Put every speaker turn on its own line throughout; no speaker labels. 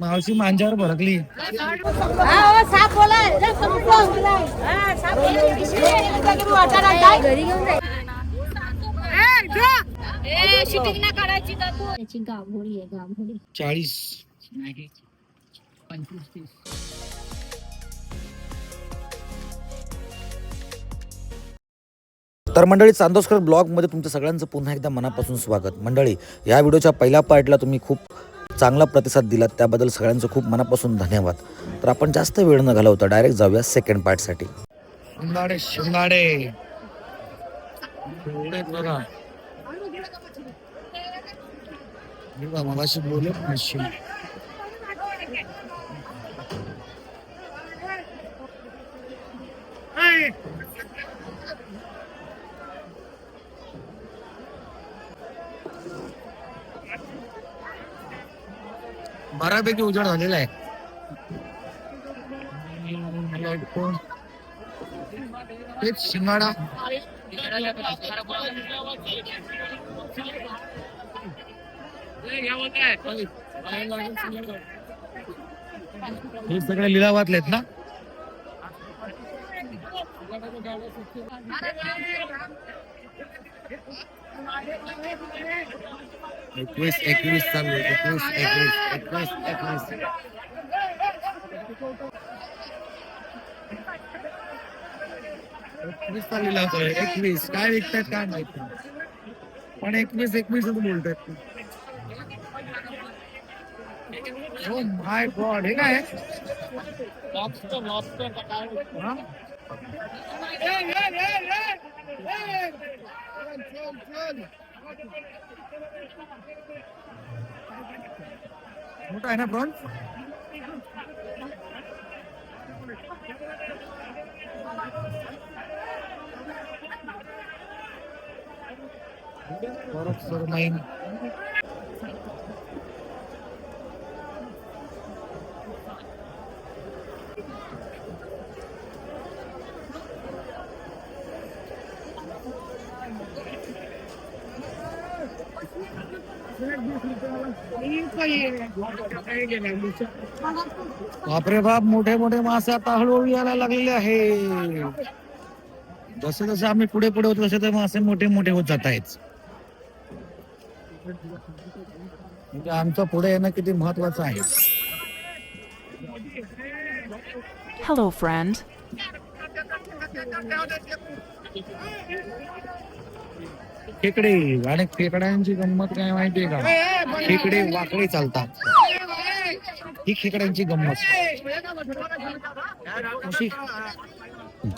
मावशी मांजावर
भरकली
चाळीस.
तर मंडळी चांदोसकर ब्लॉगमध्ये तुमचं सगळ्यांचं पुन्हा एकदा मनापासून स्वागत. मंडळी या व्हिडिओच्या पहिल्या पार्टला तुम्ही खूप चांगला प्रतिसाद दिलात त्याबद्दल सगळ्यांचं खूप मनापासून धन्यवाद. तर आपण जास्त वेळ न घालवता डायरेक्ट जाऊया सेकंड पार्टसाठी
शिंगाडे शिंगाडे. बघा. मगाशी बोलत बऱ्यापैकी उजेड झालेला आहे. तेच शिंगाडा. हे सगळे लिलावातले आहेत ना? एकवीस एकवीस चालू. एकवीस एकवीस एकवीस एकवीस एकवीस चालू लावतोय एकवीस काय विकतायत काय माहिती पण एकवीस एकवीसच बोलतायत हो माय गॉड हे काय? ना प्रॉन्स बरं सर नाही बापरे बाप मोठे मोठे मासे आता हळूहळू यायला लागलेले आहे. जसे जसे आम्ही पुढे पुढे होतो तसे ते मासे मोठे मोठे होत जात आहेत. म्हणजे आमचं पुढे येणं किती महत्वाचं आहे.
Hello, friend.
खेकडे आणि खेकड्यांची गंमत काय माहितीये का? खेकडे वाकडे चालतात. ही खेकड्यांची गंमत.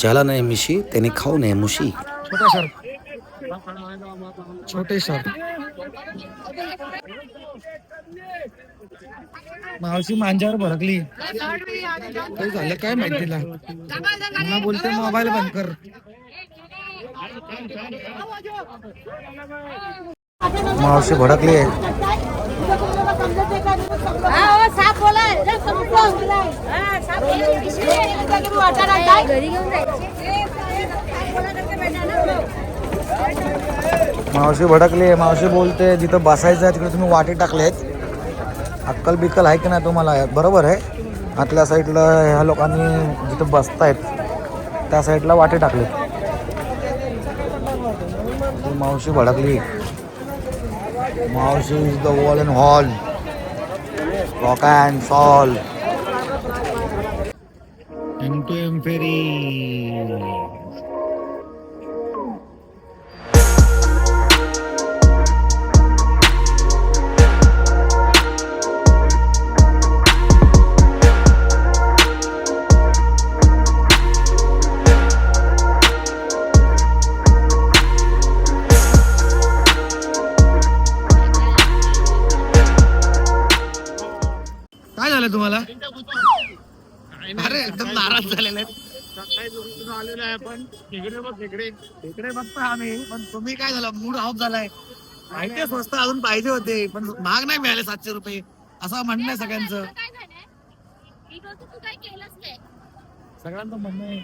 ज्याला नाही मिशी त्याने खाऊ नये मुशी.
छोटा सर छोटे सर मावशी मांजावर भडकली. काय झालं? काय माहिती तिला? मला बोलते मोबाईल बंद कर.
मावशी भडकली आहे. मावशी भडकली आहे. मावशी बोलते जिथं बसायचं आहे तिकडे तुम्ही वाटे टाकलेत अक्कल बिक्कल आहे की नाही तुम्हाला? बरोबर आहे. आतल्या साईडला ह्या लोकांनी जिथं बसतायत त्या साईडला वाटे टाकलेत. मावशी भडकली. मावशी is the wall and hall rock and soul
M to M ferry तिकडे बघ तिकडे तिकडे बघतो आम्ही. पण तुम्ही काय झालं? मूड ऑफ झालाय. माहिती स्वस्त अजून पाहिजे होते पण महाग नाही मिळाले सातशे रुपये. असं म्हणणं आहे सगळ्यांचं. सगळ्यांचं म्हणणं आहे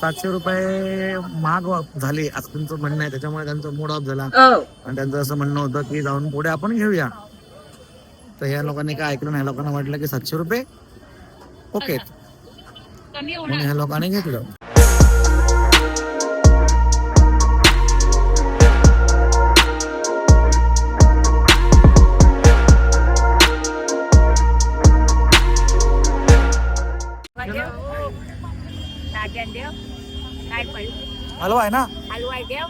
सातशे रुपये महाग झाले असं तुमचं म्हणणं आहे. त्याच्यामुळे त्यांचा मूड ऑफ झाला. आणि त्यांचं असं म्हणणं होतं की जाऊन पुढे आपण घेऊया. तर ह्या लोकांनी काय ऐकलं नाही? लोकांना वाटलं की सातशे रुपये? ओके. म्हणून ह्या लोकांनी घेतलं.
देव काय पाहिजे
हलवा आहे ना?
हलवाई देव.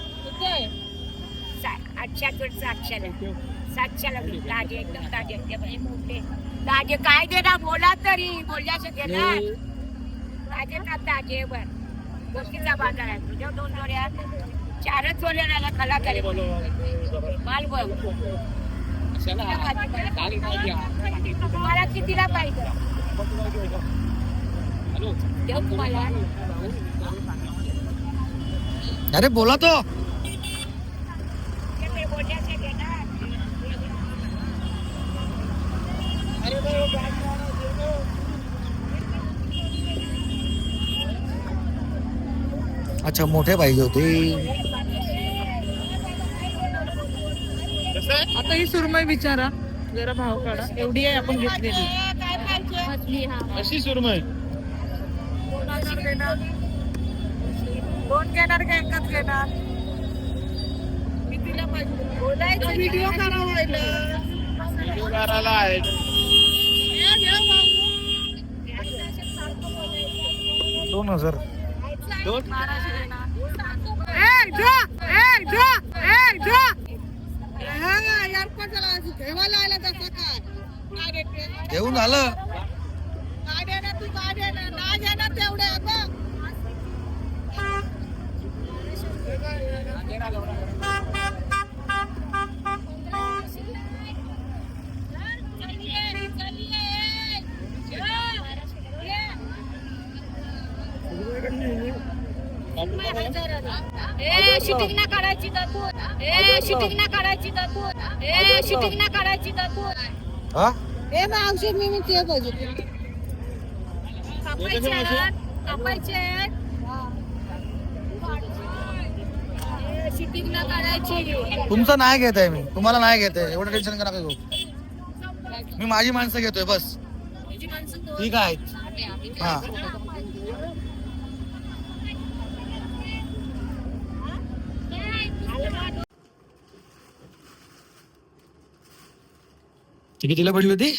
आठशे. सातशेला ताजे एकदम ताजे एकदम मोठे. ताजे काय देणार? बोला तरी. बोलल्याचं देणार. ताजे ना ताजे बर. गोष्टीचा बाज़ार आहे. तुझ्या दोन जोड्या चारच जोड्या राहिला खला करे माल बघ. तुम्हाला कितीला पाहिजे? देऊ तुम्हाला
अरे बोला तो.
ते
अच्छा मोठे पाहिजे होते.
आता ही सुरमई विचारा जरा भाव काढा. एवढी आहे आपण घेतलेली.
हा
अशी सुरमई?
दोन घेणार का एकच घेणार? कितीला पाहिजे?
बोलायचं
व्हिडिओ करावा
दोन हजार.
घेवायला आला तसा काय काय रेट आहे?
घेऊन झालं
काय देणार तू काय देणार नाही देणार तेवढे आता
ए शूटिंग ना काढायची शूटिंग ना काढायची शूटिंग ना काढायची
हा?
औषध मी मग ते पाहिजे
कापायचे आहेत, कापायचे आहेत. ए, शूटिंग ना काढायची.
तुमचं नाही घेत आहे मी. तुम्हाला नाही घेत आहे. एवढं टेन्शन करा घेऊ मी माझी माणसं घेतोय बस. ठीक आहे हा. ती कितीला पडली होती?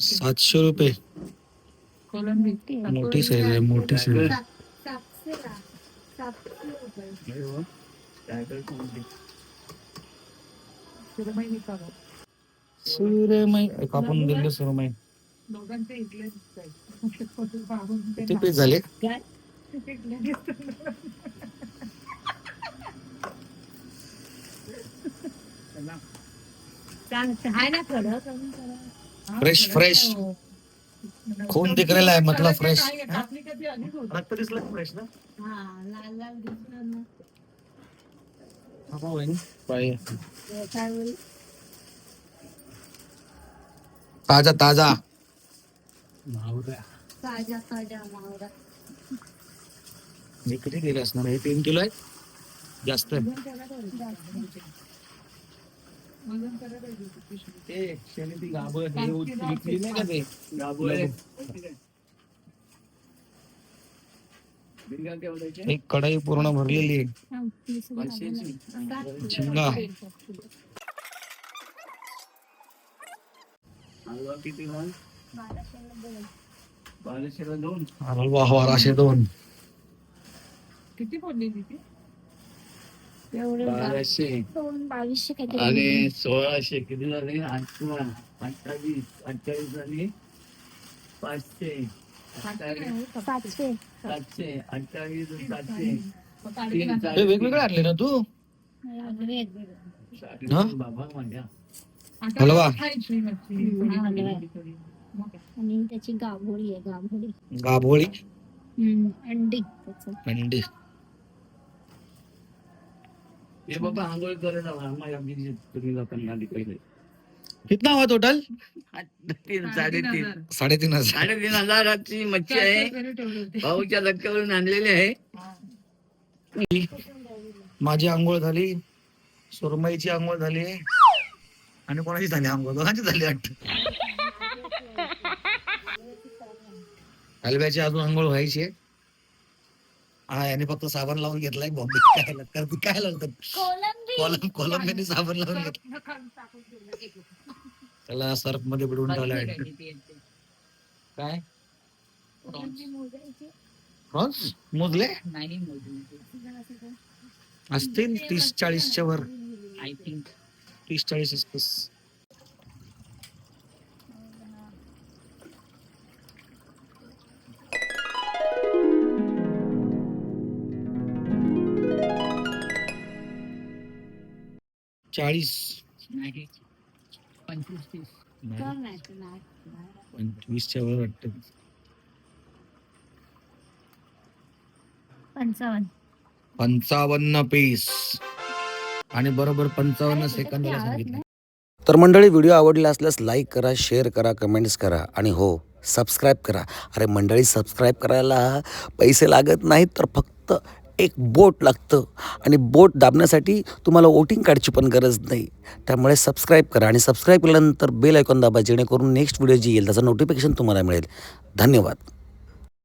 सातशे रुपये.
मोठी साईज आहे मोठी साईज
सुरमई
कापून दिले सुरमई
दिसतायत.
किती पीस झाले
आहे ना थोडं
फ्रेश फ्रेश खून दिकरेला आहे मतलब फ्रेश? रक्त दिसलं फ्रेश ना?
हा
ताजा ताजा.
ताजा ताजा मावरा.
किती किलो असणार? हे तीन किलो आहे जास्त. आहे ते शेणी ती गाभं हे विकली नाही का ते एक कढाई पूर्ण भरलेली आहे. झिंगा हलवा बाराशे दोन.
किती बोलली
बाराशे दोन बावीसशे काहीतरी
आणि सोळाशे किती झाले अठरा अठ्ठावीस अठ्ठावीस झाले पाचशे अठ्ठावीस
सातशे
सातशे अठ्ठावीस सातशे
हे वेगवेगळे आणले ना तू हा?
बाबा माझ्या
हलवा.
आणि त्याची गाभोळी आहे गाभोळी
गाभोळी
हम्म, अंडी त्याचं
अंडी
हे बाबा आंघोळ करायला माझ्या तुम्ही लोकांना पहिले.
कितना हुआ टोटल
तीन साडेतीन
साडेतीन हजार.
साडेतीन हजाराची मच्छी आहे. भाऊच्या धक्क्यावरून आणलेली आहे.
माझी आंघोळ झाली सुरमईची आंघोळ झाली आणि कोणाची झाली आंघोळ? दोघांची झाली वाटत. हलव्याची अजून आंघोळ व्हायची आहे. हा याने फक्त साबण लावून घेतलाय बॉम्बे काय करते काय लावतात कोलम कोलंबीने साबण लावून घेतलं. त्याला सर्फमध्ये बुडवून ठेवलाय. काय? प्रॉन्स? मोजले असतील तीस चाळीसच्या वर.
I think.
तीस चाळीस आसपास चाळीस.
नाही. पंचवीस तीस.
पंचवीसच्या वर वाटत.
पंचावन्न.
पंचावन्न पीस. आणि बरोबर पंचावन्न सेकंदाला सांगितलं.
तर मंडळी व्हिडिओ आवडला असल्यास लाईक करा शेअर करा कमेंट्स करा. आणि हो सबस्क्राईब करा. अरे मंडळी सबस्क्राईब करायला पैसे लागत नाहीत तर फक्त एक बोट लागतं आणि बोट दाबण्यासाठी तुम्हाला वोटिंग कार्डची पण गरज नाही. त्यामुळे सबस्क्राईब करा आणि सबस्क्राईब केल्यानंतर बेल ऐकून दाबा जेणेकरून नेक्स्ट व्हिडिओ जी येईल त्याचं नोटिफिकेशन तुम्हाला मिळेल. धन्यवाद.